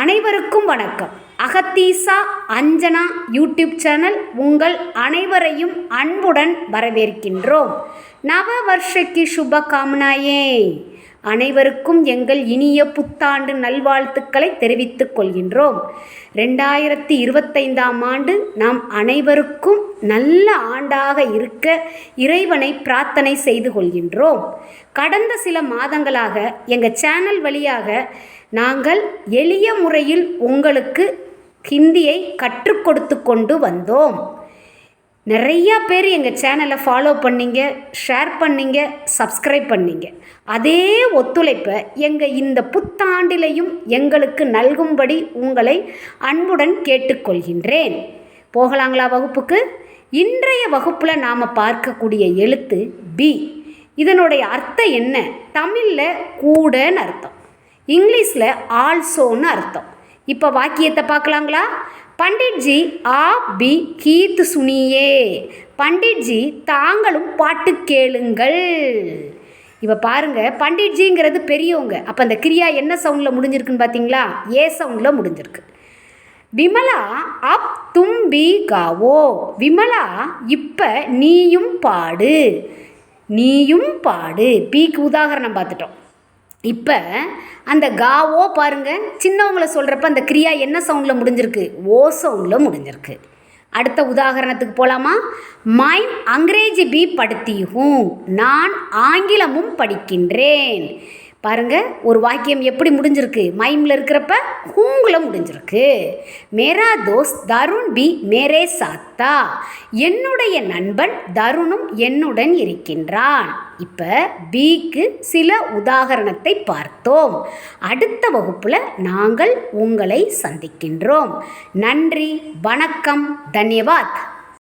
அனைவருக்கும் வணக்கம். அகத்தீசா Anjana YouTube channel உங்கள் அனைவரையும் அன்புடன் வரவேற்கின்றோம். நவ வருஷக்கு சுப காமனாயே அனைவருக்கும் எங்கள் இனிய புத்தாண்டு நல்வாழ்த்துக்களை தெரிவித்துக் கொள்கின்றோம். ரெண்டாயிரத்தி இருபத்தைந்தாம் ஆண்டு நாம் அனைவருக்கும் நல்ல ஆண்டாக இருக்க இறைவனை பிரார்த்தனை செய்து கொள்கின்றோம். கடந்த சில மாதங்களாக எங்கள் சேனல் வழியாக நாங்கள் எளிய முறையில் உங்களுக்கு ஹிந்தியை கற்றுக் கொடுத்து கொண்டு வந்தோம். நிறையா பேர் எங்கள் சேனலை ஃபாலோ பண்ணீங்க ஷேர் பண்ணீங்க சப்ஸ்கிரைப் பண்ணீங்க. அதே ஒத்துழைப்பை எங்கள் இந்த புத்தாண்டிலையும் எங்களுக்கு நல்கும்படி உங்களை அன்புடன் கேட்டுக்கொள்கின்றேன். போகலாங்களா வகுப்புக்கு? இன்றைய வகுப்பில் நாம் பார்க்கக்கூடிய எழுத்து பி இதனுடைய அர்த்தம் என்ன? தமிழில் கூடன்னு அர்த்தம். இங்கிலீஷில் ஆல்சோன்னு அர்த்தம். இப்போ வாக்கியத்தை பார்க்கலாங்களா? பண்டிட்ஜி ஆ பி கீத் சுனியே. பண்டிட்ஜி தாங்களும் பாட்டு கேளுங்கள். இப்போ பாருங்க பண்டிட்ஜிங்கிறது பெரியவங்க. அப்போ அந்த கிரியா என்ன சவுண்டில் முடிஞ்சிருக்குன்னு பார்த்தீங்களா ஏ சவுண்டில் முடிஞ்சிருக்கு. விமலா அப் தும் பி காவோ. விமலா இப்போ நீயும் பாடு. நீயும் பாடு. பீக்கு உதாகரணம் பார்த்துட்டோம் இப்போ அந்த காவோ பாருங்கள் சின்னவங்களை சொல்கிறப்ப அந்த கிரியா என்ன சவுண்டில் முடிஞ்சிருக்கு? ஓ சவுண்டில் முடிஞ்சிருக்கு. அடுத்த உதாகரணத்துக்கு போகலாமா மைம் அங்கிரேஜி பி படுத்தியும் நான் ஆங்கிலமும் படிக்கின்றேன். பாருங்க ஒரு வாக்கியம் எப்படி முடிஞ்சிருக்கு? மைமில் இருக்கிறப்ப ஹூங்கில் முடிஞ்சிருக்கு. மேரா தோஸ் தருண் பி மேரே சாத்தா. என்னுடைய நண்பன் தருணும் என்னுடன் இருக்கின்றான். இப்போ பிக்கு சில உதாகரணத்தை பார்த்தோம். அடுத்த வகுப்பில் நாங்கள் உங்களை சந்திக்கின்றோம். நன்றி வணக்கம் தன்யவாத்.